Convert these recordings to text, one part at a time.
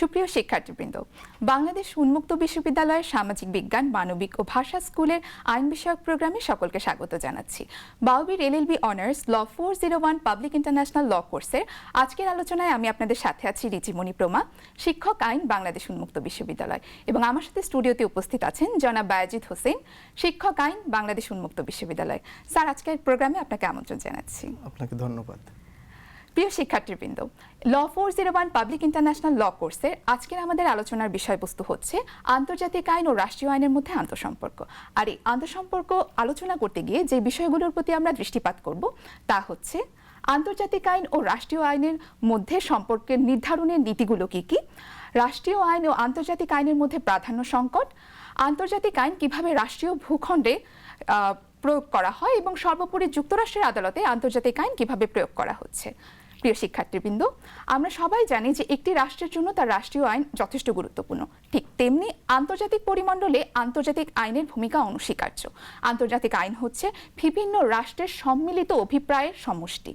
সুপ্রিয় শিক্ষার্থীবৃন্দ, বাংলাদেশ উন্মুক্ত বিশ্ববিদ্যালয়ের সামাজিক বিজ্ঞান, মানবিক ও ভাষা স্কুলের আইন বিষয়ক প্রোগ্রামে সকলকে স্বাগত জানাচ্ছি। বাউবির LLB honours law four zero one public international law কোর্সের আজকের আলোচনায় আমি আপনাদের সাথে আছি রিচিমণি প্রমা, শিক্ষক আইন, বাংলাদেশ উন্মুক্ত বিশ্ববিদ্যালয়। এবং আমার সাথে স্টুডিওতে উপস্থিত আছেন জনাব বায়াজিৎ হোসেন, শিক্ষক আইন, বাংলাদেশ উন্মুক্ত বিশ্ববিদ্যালয়। স্যার, আজকের প্রোগ্রামে আপনাকে আমন্ত্রণ জানাচ্ছি। আপনাকে ধন্যবাদ। প্রিয় শিক্ষার্থীবৃন্দ, law four zero one public international law কোর্সে আজকের আমাদের আলোচনার বিষয়বস্তু হচ্ছে আন্তর্জাতিক আইন ও রাষ্ট্রীয় আইনের মধ্যে আন্তঃসম্পর্ক। আর এই আন্তঃসম্পর্ক আলোচনা করতে গিয়ে যে বিষয়গুলোর প্রতি আমরা দৃষ্টিপাত করব, তা হচ্ছে আন্তর্জাতিক আইন ও রাষ্ট্রীয় আইনের মধ্যে সম্পর্কের নির্ধারণের নীতিগুলো কি কি, রাষ্ট্রীয় আইন ও আন্তর্জাতিক আইনের মধ্যে প্রাধান্য সংকট, আন্তর্জাতিক আইন কীভাবে রাষ্ট্রীয় ভূখণ্ডে প্রয়োগ করা হয় এবং সর্বোপরি যুক্তরাষ্ট্রের আদালতে আন্তর্জাতিক আইন কীভাবে প্রয়োগ করা হচ্ছে। প্রিয় শিক্ষার্থীবৃন্দ, আমরা সবাই জানি যে একটি রাষ্ট্রের জন্য তার রাষ্ট্রীয় আইন যথেষ্ট গুরুত্বপূর্ণ। ঠিক তেমনি আন্তর্জাতিক পরিমণ্ডলে আন্তর্জাতিক আইনের ভূমিকা অনস্বীকার্য। আন্তর্জাতিক আইন হচ্ছে বিভিন্ন রাষ্ট্রের সম্মিলিত অভিপ্রায়ের সমষ্টি।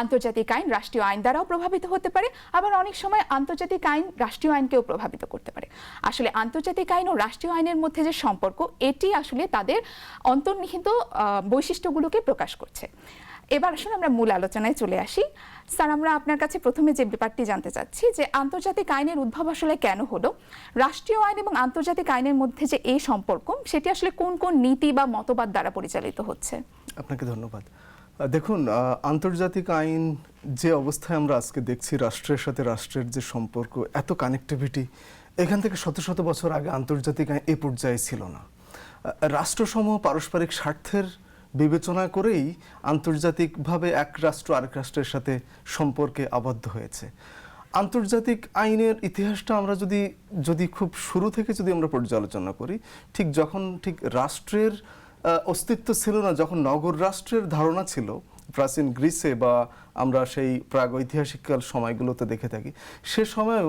আন্তর্জাতিক আইন রাষ্ট্রীয় আইন দ্বারাও প্রভাবিত হতে পারে, আবার অনেক সময় আন্তর্জাতিক আইন রাষ্ট্রীয় আইনকেও প্রভাবিত করতে পারে। আসলে আন্তর্জাতিক আইন ও রাষ্ট্রীয় আইনের মধ্যে যে সম্পর্ক, এটি আসলে তাদের অন্তর্নিহিত বৈশিষ্ট্যগুলোকে প্রকাশ করছে। এবার আসলে আমরা মূল আলোচনায় চলে আসি। স্যার, আমরা আপনার কাছে প্রথমে যে ব্যাপারটি জানতে চাচ্ছি, যে আন্তর্জাতিক আইনের উদ্ভব আসলে কেন হলো? রাষ্ট্রীয় আইন এবং আন্তর্জাতিক আইনের মধ্যে যে এই সম্পর্ক, সেটি আসলে কোন কোন নীতি বা মতবাদ দ্বারা পরিচালিত হচ্ছে? আপনাকে ধন্যবাদ। দেখুন আন্তর্জাতিক আইন যে অবস্থায় আমরা আজকে দেখছি, রাষ্ট্রের সাথে রাষ্ট্রের যে সম্পর্ক, এত কানেক্টিভিটি এখান থেকে শত শত বছর আগে আন্তর্জাতিক আইন এ পর্যায়ে ছিল না। রাষ্ট্রসমূহ পারস্পরিক স্বার্থের বিবেচনা করেই আন্তর্জাতিকভাবে এক রাষ্ট্র আরেক রাষ্ট্রের সাথে সম্পর্কে আবদ্ধ হয়েছে। আন্তর্জাতিক আইনের ইতিহাসটা আমরা যদি যদি খুব শুরু থেকে যদি আমরা পর্যালোচনা করি, ঠিক যখন ঠিক রাষ্ট্রের অস্তিত্ব ছিল না, যখন নগর রাষ্ট্রের ধারণা ছিল, প্রাচীন গ্রিসে বা আমরা সেই প্রাগ ঐতিহাসিককাল সময়গুলোতে দেখে থাকি, সে সময়েও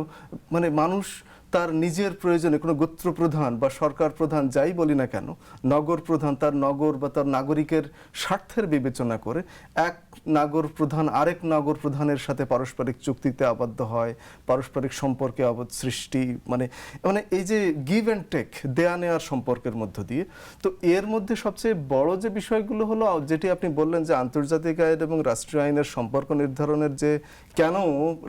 মানে মানুষ তার নিজের প্রয়োজনে কোনো গোত্র প্রধান বা সরকার প্রধান যাই বলি না কেন নগর প্রধান তার নগর বা তার নাগরিকের স্বার্থের বিবেচনা করে এক নাগর প্রধান আরেক নগর প্রধানের সাথে পারস্পরিক চুক্তিতে আবদ্ধ হয়, পারস্পরিক সম্পর্কে আবদ্ধ সৃষ্টি মানে মানে এই যে গিভ অ্যান্ড টেক দেয়া নেওয়ার সম্পর্কের মধ্য দিয়ে। তো এর মধ্যে সবচেয়ে বড় যে বিষয়গুলো হলো, যেটি আপনি বললেন যে আন্তর্জাতিক আইন এবং রাষ্ট্রীয় আইনের সম্পর্ক নির্ধারণের যে কেন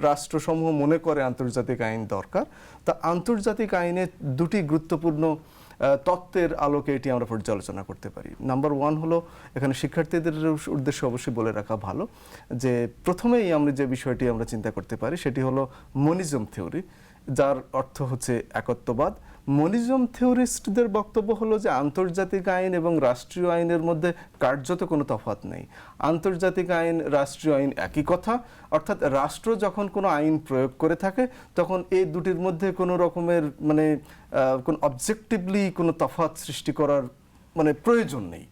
রাষ্ট্রসমূহ মনে করে আন্তর্জাতিক আইন দরকার তা আন্তর্জাতিক আইনে দুটি গুরুত্বপূর্ণ তত্ত্বের আলোকে এটি আমরা পর্যালোচনা করতে পারি। নাম্বার ওয়ান হলো, এখানে শিক্ষার্থীদের উদ্দেশ্যে অবশ্যই বলে রাখা ভালো যে প্রথমেই আমরা যে বিষয়টি আমরা চিন্তা করতে পারি সেটি হলো মনিজম থিওরি। যার অর্থ হচ্ছে একত্ববাদ। মনিজম থিওরিস্টদের বক্তব্য হলো যে আন্তর্জাতিক আইন এবং রাষ্ট্রীয় আইনের মধ্যে কার্যত কোনো তফাৎ নেই। আন্তর্জাতিক আইন, রাষ্ট্রীয় আইন একই কথা, অর্থাৎ রাষ্ট্র যখন কোনো আইন প্রয়োগ করে থাকে, তখন এই দুটির মধ্যে কোনো রকমের মানে কোনো অবজেক্টিভলি কোনো তফাৎ সৃষ্টি করার মানে প্রয়োজন নেই।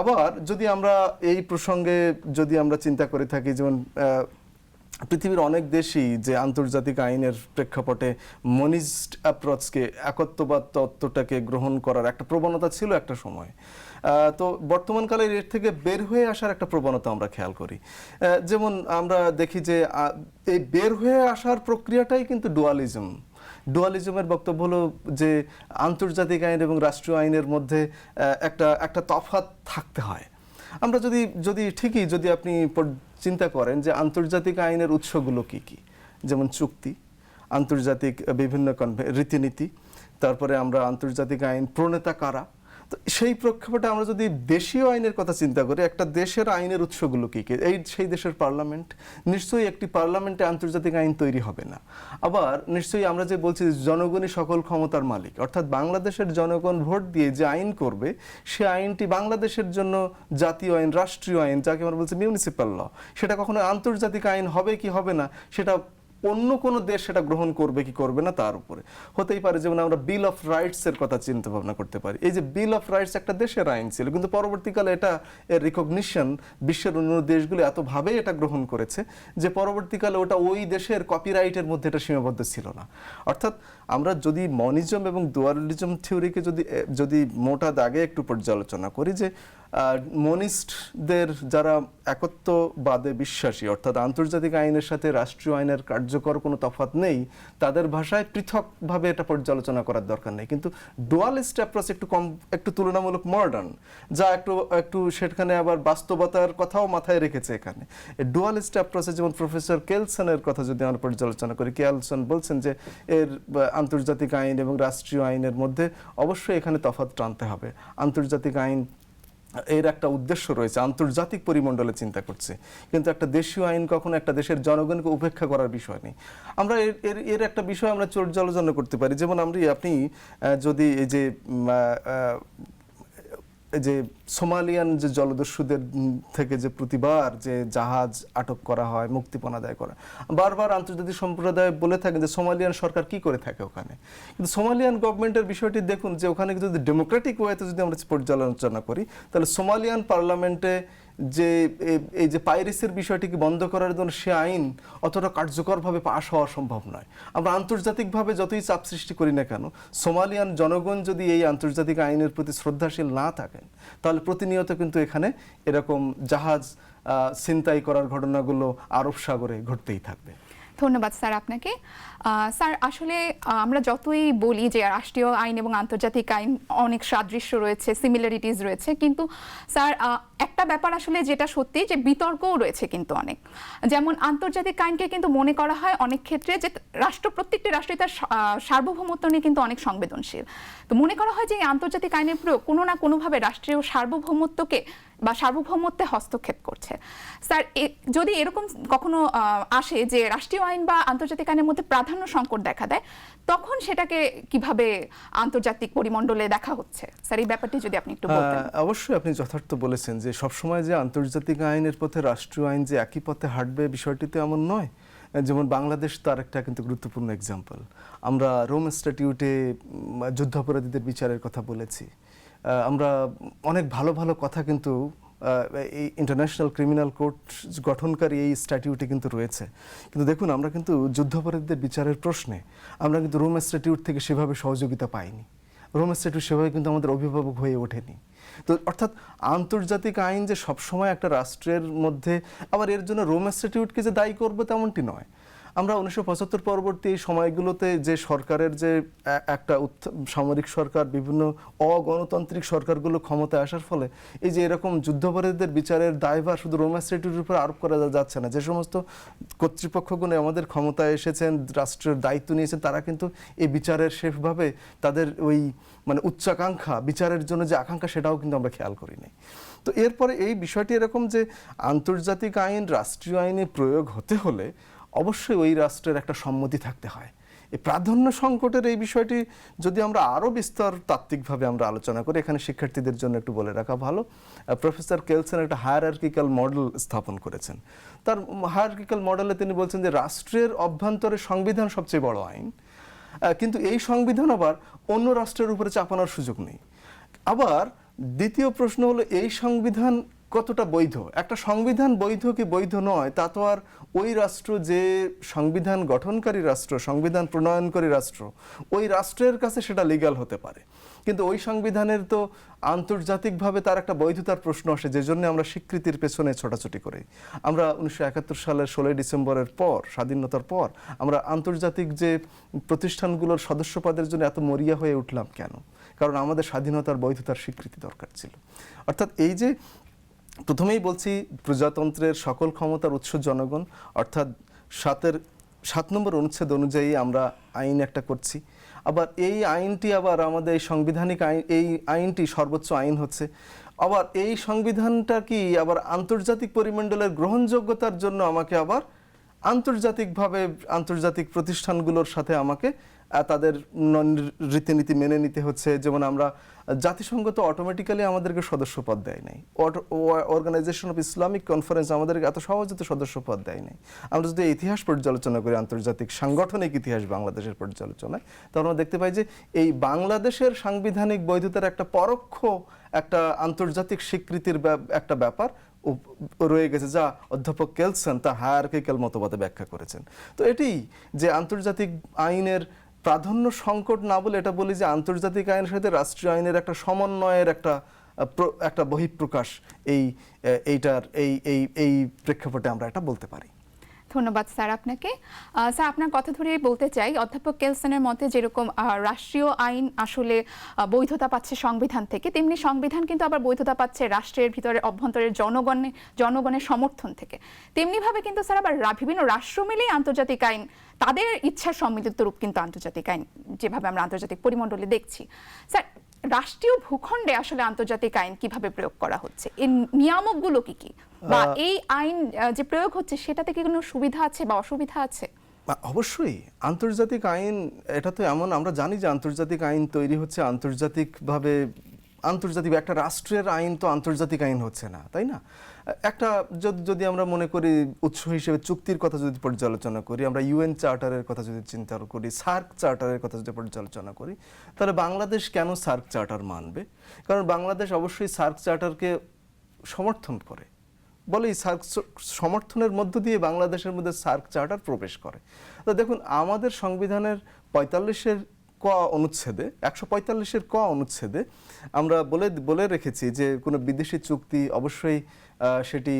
আবার যদি আমরা এই প্রসঙ্গে যদি আমরা চিন্তা করে থাকি, যেমন পৃথিবীর অনেক দেশই যে আন্তর্জাতিক আইনের প্রেক্ষাপটে মনিস্ট অ্যাপ্রোচকে একত্ববাদ তত্ত্বটাকে গ্রহণ করার একটা প্রবণতা ছিল একটা সময়। তো বর্তমানকালে এর থেকে বের হয়ে আসার একটা প্রবণতা আমরা খেয়াল করি। যেমন আমরা দেখি যে এই বের হয়ে আসার প্রক্রিয়াটাই কিন্তু ডুয়ালিজম ডুয়ালিজমের বক্তব্য হলো যে আন্তর্জাতিক আইন এবং রাষ্ট্রীয় আইনের মধ্যে একটা একটা তফাৎ থাকতে হয়। আমরা যদি যদি ঠিকই যদি আপনি চিন্তা করেন যে আন্তর্জাতিক আইনের উৎসগুলো কি কি? যেমন চুক্তি, আন্তর্জাতিক বিভিন্ন রীতিনীতি, তারপরে আমরা আন্তর্জাতিক আইন প্রণেতা কারা? সেই প্রেক্ষাপটে আমরা যদি দেশীয় আইনের কথা চিন্তা করি, একটা দেশের আইনের উৎসগুলো কি কি? এই সেই দেশের পার্লামেন্ট, নিশ্চয়ই একটি পার্লামেন্টে আন্তর্জাতিক আইন তৈরি হবে না। আবার নিশ্চয়ই আমরা যে বলছি জনগণই সকল ক্ষমতার মালিক, অর্থাৎ বাংলাদেশের জনগণ ভোট দিয়ে যে আইন করবে, সে আইনটি বাংলাদেশের জন্য জাতীয় আইন, রাষ্ট্রীয় আইন, যাকে আমরা বলছি মিউনিসিপ্যাল ল সেটা কখনো আন্তর্জাতিক আইন হবে কি হবে না, সেটা অন্য কোনো দেশ সেটা গ্রহণ করবে কি করবে না তার উপরে। হতেই পারে যেমন আমরা বিল অফ রাইটস এর কথা চিন্তা ভাবনা করতে পারি। এই যে বিল অফ রাইটস একটা দেশের আইন ছিল, কিন্তু পরবর্তীকালে এটা এর রিকগনিশন বিশ্বের অন্য দেশগুলো এতভাবে এটা গ্রহণ করেছে যে পরবর্তীকালে ওটা ওই দেশের কপিরাইটের মধ্যে এটা সীমাবদ্ধ ছিল না। অর্থাৎ আমরা যদি মনিজম এবং দুয়ালিজম থিওরিকে যদি যদি মোটা দাগে একটু পর্যালোচনা করি যে মনিস্টদের যারা একত্ববাদে বিশ্বাসী, অর্থাৎ আন্তর্জাতিক আইনের সাথে রাষ্ট্রীয় আইনের কার্যকর কোনো তফাৎ নেই, তাদের ভাষায় পৃথকভাবে এটা পর্যালোচনা করার দরকার নেই। কিন্তু ডুয়ালিস্ট অ্যাপ্রোচ একটু কম, একটু তুলনামূলক মডার্ন যা একটু একটু সেখানে আবার বাস্তবতার কথাও মাথায় রেখেছে এখানে। ডুয়ালিস্ট অ্যাপ্রোচে যেমন প্রফেসর কেলসনের কথা যদি আমরা পর্যালোচনা করি কেলসন বলছেন যে এর আন্তর্জাতিক আইন এবং রাষ্ট্রীয় আইনের মধ্যে অবশ্যই এখানে তফাৎ টানতে হবে। আন্তর্জাতিক আইন এর একটা উদ্দেশ্য রয়েছে, আন্তর্জাতিক পরিমণ্ডলে চিন্তা করছে। কিন্তু একটা দেশীয় আইন কখনো একটা দেশের জনগণকে উপেক্ষা করার বিষয় নেই। আমরা এর এর একটা বিষয় আমরা চর্যালোচনা করতে পারি। যেমন আমরা, আপনি যদি এই যে যে সোমালিয়ান যে জলদস্যুদের থেকে যে প্রতিবার যে জাহাজ আটক করা হয়, মুক্তিপণ আদায় করা বারবার আন্তর্জাতিক সম্প্রদায় বলে থাকে যে সোমালিয়ান সরকার কি করে থাকে ওখানে? কিন্তু সোমালিয়ান গভর্নমেন্টের বিষয়টি দেখুন যে ওখানে যদি ডেমোক্রেটিক ওয়েতে যদি আমরা পর্যালোচনা করি, তাহলে সোমালিয়ান পার্লামেন্টে যে এই যে পাইরেসের বিষয়টিকে বন্ধ করার জন্য সে আইন অতটা কার্যকরভাবে পাশ হওয়া সম্ভব নয়। আমরা আন্তর্জাতিকভাবে যতই চাপ সৃষ্টি করি না কেন, সোমালিয়ান জনগণ যদি এই আন্তর্জাতিক আইনের প্রতি শ্রদ্ধাশীল না থাকেন, তাহলে প্রতিনিয়ত কিন্তু এখানে এরকম জাহাজ ছিনতাই করার ঘটনাগুলো আরব সাগরে ঘটতেই থাকবে। ধন্যবাদ স্যার আপনাকে। স্যার, আসলে আমরা যতই বলি যে রাষ্ট্রীয় আইন এবং আন্তর্জাতিক আইন অনেক সাদৃশ্য রয়েছে সিমিলারিটিস রয়েছে, কিন্তু, স্যার একটা ব্যাপার আসলে যেটা সত্যি যে বিতর্কও রয়েছে কিন্তু অনেক। যেমন আন্তর্জাতিক আইনকে কিন্তু মনে করা হয় অনেক ক্ষেত্রে যে রাষ্ট্র, প্রত্যেকটি রাষ্ট্রই তার সার্বভৌমত্ব নিয়ে কিন্তু অনেক সংবেদনশীল। তো মনে করা হয় যে এই আন্তর্জাতিক আইনের প্রয়োগ কোনো না কোনোভাবে রাষ্ট্রীয় সার্বভৌমত্বকে বা সার্বভৌমত্বে হস্তক্ষেপ করছে। স্যার যদি এরকম কখনো আসে যে রাষ্ট্রীয় আইন বা আন্তর্জাতিক আইনের মধ্যে প্রাধান্য সংকট দেখা দেয় তখন সেটাকে কীভাবে আন্তর্জাতিক পরিমণ্ডলে দেখা হচ্ছে? স্যার এই ব্যাপারটি যদি আপনি একটু বলতেন। অবশ্যই আপনি যথার্থ বলেছেন যে সবসময় যে আন্তর্জাতিক আইনের পথে রাষ্ট্রীয় আইন যে একই পথে হাঁটবে বিষয়টিতে এমন নয়। যেমন বাংলাদেশ তার একটা কিন্তু গুরুত্বপূর্ণ এক্সাম্পল আমরা রোম স্ট্যাটিউটে যুদ্ধাপরাধীদের বিচারের কথা বলেছি। আহ, আমরা অনেক ভালো ভালো কথা কিন্তু এই ইন্টারন্যাশনাল ক্রিমিনাল কোর্ট গঠনকারী এই স্ট্যাটিউটে কিন্তু রয়েছে। কিন্তু দেখুন, আমরা কিন্তু যুদ্ধাপরাধীদের বিচারের প্রশ্নে, আমরা কিন্তু রোম স্ট্যাটিউট থেকে সেভাবে সহযোগিতা পাইনি। রোম স্ট্যাটিউট সেভাবে কিন্তু আমাদের অভিভাবক হয়ে ওঠেনি। তো অর্থাৎ আন্তর্জাতিক আইন যে সবসময় একটা রাষ্ট্রের মধ্যে, আবার এর জন্য রোম স্ট্যাটিউটকে যে দায়ী করব তেমনটি নয়। আমরা উনিশশো পঁচাত্তর পরবর্তী সময়গুলোতে যে সরকারের যে একটা সামরিক সরকার, বিভিন্ন অগণতান্ত্রিক সরকারগুলো ক্ষমতায় আসার ফলে এই যে এরকম যুদ্ধাপরাধীদের বিচারের দায়ভার শুধু রোমা স্ট্যাটিউটের উপর আরোপ করা যাচ্ছে না। যে সমস্ত কর্তৃপক্ষগুলো আমাদের ক্ষমতায় এসেছেন, রাষ্ট্রের দায়িত্ব নিয়েছেন, তারা কিন্তু এই বিচারের সেভাবে তাদের ওই মানে উচ্চাকাঙ্ক্ষা, বিচারের জন্য যে আকাঙ্ক্ষা, সেটাও কিন্তু আমরা খেয়াল করি নাই তো এরপরে এই বিষয়টি এরকম যে, আন্তর্জাতিক আইন, রাষ্ট্রীয় আইনে প্রয়োগ হতে হলে অবশ্যই ওই রাষ্ট্রের একটা সম্মতি থাকতে হয়। এই প্রাধান্য সংকটের এই বিষয়টি যদি আমরা আরও বিস্তর তাত্ত্বিকভাবে আমরা আলোচনা করি, এখানে শিক্ষার্থীদের জন্য একটু বলে রাখা ভালো। প্রফেসর কেলসন একটা হায়ারার্কিক্যাল মডেল স্থাপন করেছেন। তার হায়ারার্কিক্যাল মডেলে তিনি বলছেন যে, রাষ্ট্রের অভ্যন্তরে সংবিধান সবচেয়ে বড় আইন। কিন্তু এই সংবিধান আবার অন্য রাষ্ট্রের উপরে চাপানোর সুযোগ নেই। আবার দ্বিতীয় প্রশ্ন হলো, এই সংবিধান কতটা বৈধ? একটা সংবিধান বৈধ কি বৈধ নয়? তা তো আর ওই রাষ্ট্র যে সংবিধান, গঠনকারী রাষ্ট্র, সংবিধান প্রণয়নকারী রাষ্ট্র, ওই রাষ্ট্রের কাছে সেটা লিগ্যাল হতে পারে। কিন্তু ওই সংবিধানের তো আন্তর্জাতিকভাবে তার একটা বৈধতার প্রশ্ন আসে, যে জন্য আমরা স্বীকৃতির পেছনে ছোটাছুটি করি। আমরা উনিশশো একাত্তর সালের ষোলোই ডিসেম্বরের পর, স্বাধীনতার পর, আমরা আন্তর্জাতিক যে প্রতিষ্ঠানগুলোর সদস্যপদের জন্য এত মরিয়া হয়ে উঠলাম কেন? কারণ আমাদের স্বাধীনতার বৈধতার স্বীকৃতি দরকার ছিল। অর্থাৎ এই যে প্রথমেই বলছি, প্রজাতন্ত্রের সকল ক্ষমতার উৎস জনগণ, অর্থাৎ সাতের, সাত নম্বর অনুচ্ছেদ অনুযায়ী আমরা আইন একটা করছি। আবার এই আইনটি আবার আমাদের এই সাংবিধানিক আইন, এই আইনটি সর্বোচ্চ আইন হচ্ছে। আবার এই সংবিধানটা কি আবার আন্তর্জাতিক পরিমণ্ডলের গ্রহণযোগ্যতার জন্য আমাকে আবার আন্তর্জাতিকভাবে আন্তর্জাতিক প্রতিষ্ঠানগুলোর সাথে আমাকে তাদের রীতিনীতি মেনে নিতে হচ্ছে। যেমন আমরা, জাতিসংঘ তো অটোমেটিক্যালি আমাদেরকে সদস্যপদ দেয় নাই। অর্গানাইজেশন অফ ইসলামিক কনফারেন্স আমাদেরকে এত সহজে তো সদস্যপদ দেয় নাই। আমরা যদি ইতিহাস পর্যালোচনা করি, আন্তর্জাতিক সাংগঠনিক ইতিহাস বাংলাদেশের পর্যালোচনায় তখন আমরা দেখতে পাই যে এই বাংলাদেশের সাংবিধানিক বৈধতার একটা পরোক্ষ একটা আন্তর্জাতিক স্বীকৃতির একটা ব্যাপার রয়ে গেছে যা অধ্যাপক কেলসন তার হায়ারকিক্যাল মতবাদে ব্যাখ্যা করেছেন। তো এটি যে আন্তর্জাতিক আইনের প্রাধান্য সংকট না বলে এটা বলি যে আন্তর্জাতিক আইনের সাথে রাষ্ট্রীয় আইনের একটা সমন্বয়ের একটা একটা বহিঃপ্রকাশ এই এইটার, এই এই এই প্রেক্ষাপটে আমরা এটা বলতে পারি। ধন্যবাদ স্যার আপনাকে। স্যার, আপনার কথা ধরেই বলতে চাই, অধ্যাপক কেলসনের মতে যেরকম রাষ্ট্রীয় আইন আসলে বৈধতা পাচ্ছে সংবিধান থেকে, তেমনি সংবিধান কিন্তু আবার বৈধতা পাচ্ছে রাষ্ট্রের ভিতরে অভ্যন্তরের জনগণের জনগণের সমর্থন থেকে। তেমনিভাবে কিন্তু স্যার আবার বিভিন্ন রাষ্ট্র মিলেই আন্তর্জাতিক আইন, তাদের ইচ্ছার সম্মিলিত রূপ কিন্তু আন্তর্জাতিক আইন, যেভাবে আমরা আন্তর্জাতিক পরিমণ্ডলে দেখছি। স্যার রাষ্ট্রীয় ভূখণ্ডে আসলে আন্তর্জাতিক আইন কীভাবে প্রয়োগ করা হচ্ছে? এর নিয়ামকগুলো কি কি? বা এই আইন যে প্রয়োগ হচ্ছে সেটাতে কি কোনো সুবিধা আছে বা অসুবিধা আছে? অবশ্যই। আন্তর্জাতিক আইন এটা তো এমন আমরা জানি যে আন্তর্জাতিক আইন তৈরি হচ্ছে আন্তর্জাতিকভাবে আন্তর্জাতিক একটা রাষ্ট্রের আইন তো আন্তর্জাতিক আইন হচ্ছে না, তাই না? একটা যদি আমরা মনে করি উৎস হিসেবে চুক্তির কথা যদি পর্যালোচনা করি, আমরা ইউএন চার্টারের কথা যদি চিন্তা করি, সার্ক চার্টারের কথা যদি পর্যালোচনা করি, তাহলে বাংলাদেশ কেন সার্ক চার্টার মানবে? কারণ বাংলাদেশ অবশ্যই সার্ক চার্টারকে সমর্থন করে। বলে সার্ক সমর্থনের মধ্য দিয়ে বাংলাদেশের মধ্যে সার্ক চার্টার প্রবেশ করে। তো দেখুন, আমাদের সংবিধানের পঁয়তাল্লিশের ক অনুচ্ছেদে, একশো পঁয়তাল্লিশের ক অনুচ্ছেদে আমরা বলে বলে রেখেছি যে কোনো বিদেশি চুক্তি অবশ্যই সেটি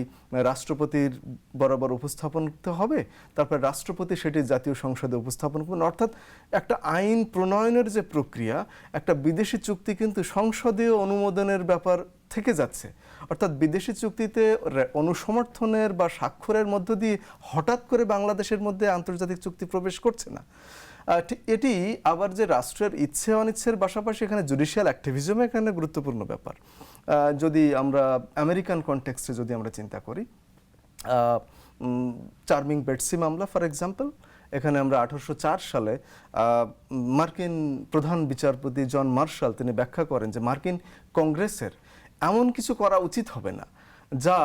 রাষ্ট্রপতির বরাবর উপস্থাপন করতে হবে। তারপর রাষ্ট্রপতি সেটি জাতীয় সংসদে উপস্থাপন করবেন। অর্থাৎ একটা আইন প্রণয়নের যে প্রক্রিয়া, একটা বিদেশি চুক্তি কিন্তু সংসদীয় অনুমোদনের ব্যাপার থেকে যাচ্ছে। অর্থাৎ বিদেশি চুক্তিতে অনুসমর্থনের বা স্বাক্ষরের মধ্য দিয়ে হঠাৎ করে বাংলাদেশের মধ্যে আন্তর্জাতিক চুক্তি প্রবেশ করছে না। এটি আবার যে রাষ্ট্রের ইচ্ছে অনিচ্ছের পাশাপাশি এখানে জুডিশিয়াল অ্যাক্টিভিজম এখানে গুরুত্বপূর্ণ ব্যাপার। যদি আমরা আমেরিকান কনটেক্সটে যদি আমরা চিন্তা করি চার্মিং বেটসি মামলা ফর এক্সাম্পল এখানে আমরা আঠারোশো চার সালে মার্কিন প্রধান বিচারপতি জন মার্শাল তিনি ব্যাখ্যা করেন যে মার্কিন কংগ্রেসের এমন কিছু করা উচিত হবে না, যা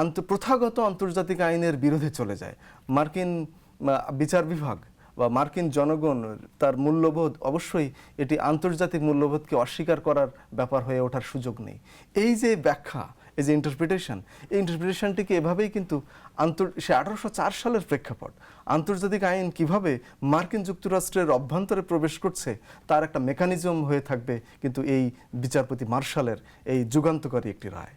আন্ত, প্রথাগত আন্তর্জাতিক আইনের বিরোধে চলে যায়। মার্কিন বিচার বিভাগ বা মার্কিন জনগণ তার মূল্যবোধ, অবশ্যই এটি আন্তর্জাতিক মূল্যবোধকে অস্বীকার করার ব্যাপার হয়ে ওঠার সুযোগ নেই। এই যে ব্যাখ্যা, এই যে ইন্টারপ্রিটেশন এই ইন্টারপ্রিটেশনটিকে এভাবেই কিন্তু আন্তর, সে আঠারোশো চার সালের প্রেক্ষাপট, আন্তর্জাতিক আইন কীভাবে মার্কিন যুক্তরাষ্ট্রের অভ্যন্তরে প্রবেশ করছে, তার একটা মেকানিজম হয়ে থাকবে কিন্তু এই বিচারপতি মার্শালের এই যুগান্তকারী একটি রায়।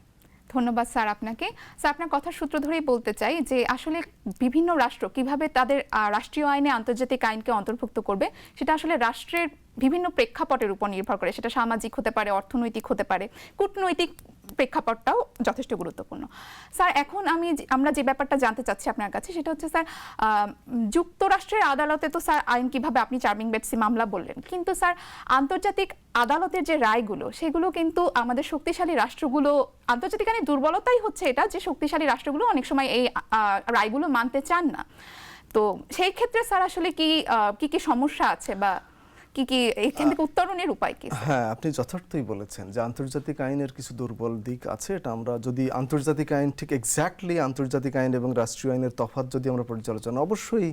ধন্যবাদ স্যার আপনাকে। স্যার, আপনার কথার সূত্র ধরেই বলতে চাই যে আসলে বিভিন্ন রাষ্ট্র কীভাবে তাদের রাষ্ট্রীয় আইনে আন্তর্জাতিক আইনকে অন্তর্ভুক্ত করবে, সেটা আসলে রাষ্ট্রের বিভিন্ন প্রেক্ষাপটের উপর নির্ভর করে। সেটা সামাজিক হতে পারে, অর্থনৈতিক হতে পারে, কূটনৈতিক প্রেক্ষাপটটাও যথেষ্ট গুরুত্বপূর্ণ। স্যার, এখন আমি আমরা যে ব্যাপারটা জানতে চাচ্ছি আপনার কাছে সেটা হচ্ছে, স্যার যুক্তরাষ্ট্রের আদালতে তো, স্যার, আইন কীভাবে আপনি চার্মিং বেটসি মামলা বললেন। কিন্তু, স্যার, আন্তর্জাতিক আদালতের যে রায়গুলো, সেগুলো কিন্তু আমাদের শক্তিশালী রাষ্ট্রগুলো, আন্তর্জাতিক আইনের দুর্বলতাই হচ্ছে এটা যে শক্তিশালী রাষ্ট্রগুলো অনেক সময় এই রায়গুলো মানতে চান না। তো সেই ক্ষেত্রে, স্যার, আসলে কি কি কি সমস্যা আছে বা কি কি এখান থেকে উত্তরণের উপায় কি? হ্যাঁ আপনি যথার্থই বলেছেন যে আন্তর্জাতিক আইনের কিছু দুর্বল দিক আছে এটা আমরা যদি আন্তর্জাতিক আইন ঠিক এক্স্যাক্টলি আন্তর্জাতিক আইন এবং রাষ্ট্রীয় আইনের তফাৎ যদি আমরা পর্যালোচনা অবশ্যই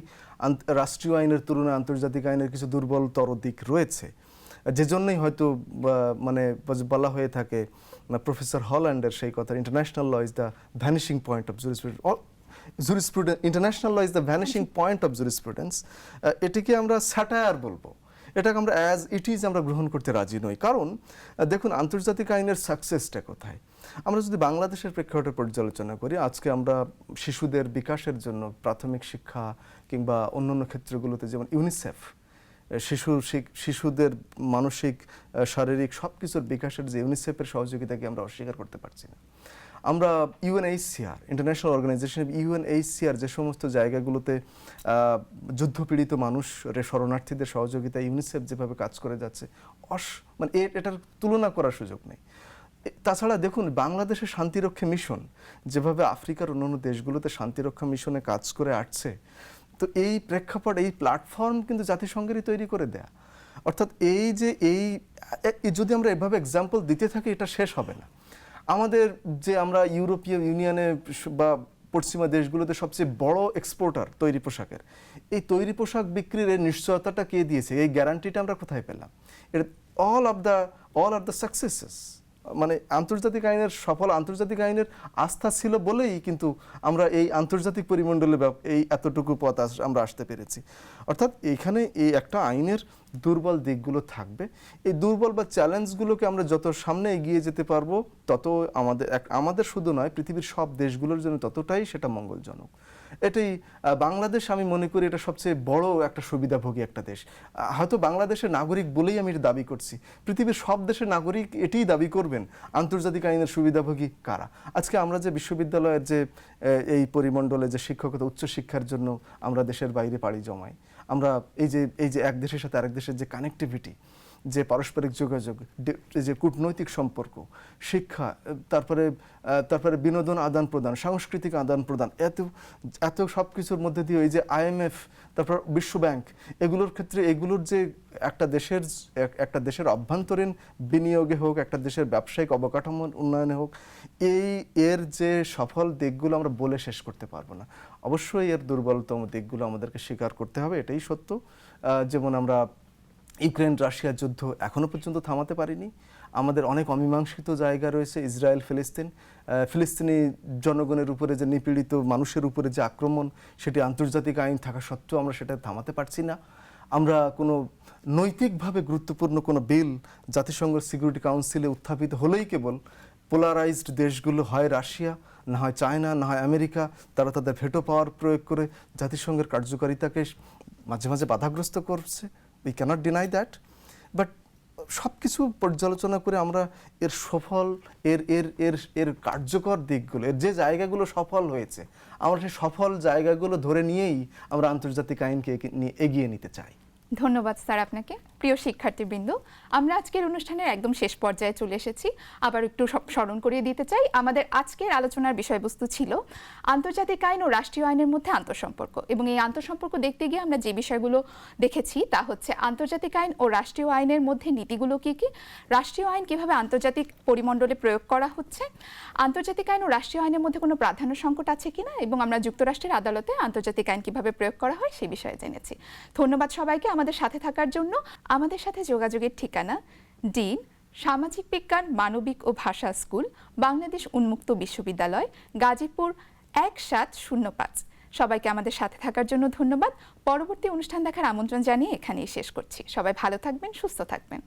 রাষ্ট্রীয় আইনের তুলনায় আন্তর্জাতিক আইনের কিছু দুর্বলতর দিক রয়েছে। যে জন্যই হয়তো মানে বলা হয়ে থাকে প্রফেসর হল্যান্ডের সেই কথা international law is the vanishing point of jurisprudence international law is the vanishing point of jurisprudence এটিকে আমরা স্যাটায়ার বলব। এটাকে আমরা অ্যাজ ইট ইজ আমরা গ্রহণ করতে রাজি নই। কারণ, দেখুন, আন্তর্জাতিক আইনের সাকসেসটা কোথায়? আমরা যদি বাংলাদেশের প্রেক্ষাপটে পর্যালোচনা করি, আজকে আমরা শিশুদের বিকাশের জন্য প্রাথমিক শিক্ষা কিংবা অন্যান্য ক্ষেত্রগুলোতে যেমন ইউনিসেফ শিশু শিশুদের মানসিক, শারীরিক সব কিছুর বিকাশের যে ইউনিসেফের সহযোগিতাকে আমরা অস্বীকার করতে পারছি না। আমরা ইউএনএইচসিআর ইন্টারন্যাশনাল অর্গানাইজেশন ইউএনএইচসিআর যে সমস্ত জায়গাগুলোতে যুদ্ধপীড়িত মানুষ শরণার্থীদের সহযোগিতা ইউনিসেফ যেভাবে কাজ করে যাচ্ছে, অস মানে এটার তুলনা করার সুযোগ নেই। তাছাড়া দেখুন বাংলাদেশের শান্তিরক্ষা মিশন যেভাবে আফ্রিকার অন্যান্য দেশগুলোতে শান্তিরক্ষা মিশনে কাজ করে আসছে, তো এই প্রেক্ষাপট, এই প্ল্যাটফর্ম কিন্তু জাতিসংঘেরই তৈরি করে দেয়া। অর্থাৎ এই যে এই যদি আমরা এভাবে এক্সাম্পল দিতে থাকি, এটা শেষ হবে না। আমাদের যে আমরা ইউরোপীয় ইউনিয়নে বা পশ্চিমা দেশগুলোতে সবচেয়ে বড় এক্সপোর্টার তৈরি পোশাকের, এই তৈরি পোশাক বিক্রির এই নিশ্চয়তাটা কে দিয়েছে? এই গ্যারান্টিটা আমরা কোথায় পেলাম? এটা all of the all of the successes মানে আন্তর্জাতিক আইনের সফল আন্তর্জাতিক আইনের আস্থা ছিল বলেই কিন্তু আমরা এই আন্তর্জাতিক পরিমণ্ডলে এই এতটুকু পথ আমরা আসতে পেরেছি। অর্থাৎ এইখানে এই একটা আইনের দুর্বল দিকগুলো থাকবে। এই দুর্বল বা চ্যালেঞ্জগুলোকে আমরা যত সামনে এগিয়ে যেতে পারব, তত আমাদের আমাদের শুধু নয়, পৃথিবীর সব দেশগুলোর জন্য ততটাই সেটা মঙ্গলজনক। এটাই বাংলাদেশ আমি মনে করি এটা সবচেয়ে বড় একটা সুবিধাভোগী একটা দেশ। হয়তো বাংলাদেশের নাগরিক বলেই আমি এটা দাবি করছি। পৃথিবীর সব দেশের নাগরিক এটিই দাবি করবেন, আন্তর্জাতিক আইনের সুবিধাভোগী কারা? আজকে আমরা যে বিশ্ববিদ্যালয়ের যে এই পরিমণ্ডলে যে শিক্ষকতা, উচ্চশিক্ষার জন্য আমরা দেশের বাইরে পাড়ি জমাই, আমরা এই যে এই যে এক দেশের সাথে আরেক দেশের যে কানেক্টিভিটি যে পারস্পরিক যোগাযোগ যে কূটনৈতিক সম্পর্ক, শিক্ষা তারপরে তারপরে বিনোদন আদান প্রদান, সাংস্কৃতিক আদান প্রদান, এত এত সব কিছুর মধ্যে দিয়ে ওই যে আইএমএফ তারপর বিশ্ব ব্যাংক এগুলোর ক্ষেত্রে এগুলোর যে একটা দেশের একটা দেশের অভ্যন্তরীণ বিনিয়োগে হোক, একটা দেশের ব্যবসায়িক অবকাঠামোর উন্নয়নে হোক, এই, এর যে সফল দিকগুলো আমরা বলে শেষ করতে পারব না। অবশ্যই এর দুর্বলতম দিকগুলো আমাদেরকে স্বীকার করতে হবে, এটাই সত্য। যেমন আমরা ইউক্রেন রাশিয়ার যুদ্ধ এখনও পর্যন্ত থামাতে পারিনি। আমাদের অনেক অমীমাংসিত জায়গা রয়েছে ইসরায়েল, ফিলিস্তিন। ফিলিস্তিনি জনগণের উপরে যে নিপীড়িত মানুষের উপরে যে আক্রমণ, সেটি আন্তর্জাতিক আইন থাকা সত্ত্বেও আমরা সেটা থামাতে পারছি না। আমরা কোনো নৈতিকভাবে গুরুত্বপূর্ণ কোনো বিল জাতিসংঘ সিকিউরিটি কাউন্সিলে উত্থাপিত হলেই কেবল পোলারাইজড দেশগুলো হয় রাশিয়া, না হয় চায়না, না হয় আমেরিকা, তারা তাদের ভেটো পাওয়ার প্রয়োগ করে জাতিসংঘের কার্যকারিতাকে মাঝে মাঝে বাধাগ্রস্ত করছে। We cannot deny that but সব কিছু পর্যালোচনা করে আমরা এর সফল, এর এর এর এর কার্যকর দিকগুলো, এর যে জায়গাগুলো সফল হয়েছে, আমরা সেই সফল জায়গাগুলো ধরে নিয়েই আমরা আন্তর্জাতিক আইনকে নিয়ে এগিয়ে নিতে চাই। ধন্যবাদ স্যার আপনাকে। প্রিয় শিক্ষার্থীবৃন্দ, আমরা আজকের অনুষ্ঠানের একদম শেষ পর্যায়ে চলে এসেছি। আবার একটু স্মরণ করিয়ে দিতে চাই। আমাদের আজকের আলোচনার বিষয়বস্তু ছিল আন্তর্জাতিক আইন ও রাষ্ট্রীয় আইনের মধ্যে আন্তঃসম্পর্ক। এবং এই আন্তঃসম্পর্ক দেখতে গিয়ে আমরা যে বিষয়গুলো দেখেছি তা হচ্ছে আন্তর্জাতিক আইন ও রাষ্ট্রীয় আইনের মধ্যে নীতিগুলো কী কী? রাষ্ট্রীয় আইন কীভাবে আন্তর্জাতিক পরিমণ্ডলে প্রয়োগ করা হচ্ছে? আন্তর্জাতিক আইন ও রাষ্ট্রীয় আইনের মধ্যে কোনো প্রাধান্য সংকট আছে কিনা? এবং আমরা যুক্তরাষ্ট্রের আদালতে আন্তর্জাতিক আইন কীভাবে প্রয়োগ করা হয়? সেই বিষয়ে জেনেছি। ধন্যবাদ সবাইকে আমাদের সাথে থাকার জন্য। আমাদের সাথে যোগাযোগের ঠিকানা ডিন, সামাজিক বিজ্ঞান, মানবিক ও ভাষা স্কুল, বাংলাদেশ উন্মুক্ত বিশ্ববিদ্যালয়, গাজীপুর এক সাত শূন্য পাঁচ। সবাইকে আমাদের সাথে থাকার জন্য ধন্যবাদ। পরবর্তী অনুষ্ঠান দেখার আমন্ত্রণ জানিয়ে এখানেই শেষ করছি। সবাই ভালো থাকবেন, সুস্থ থাকবেন।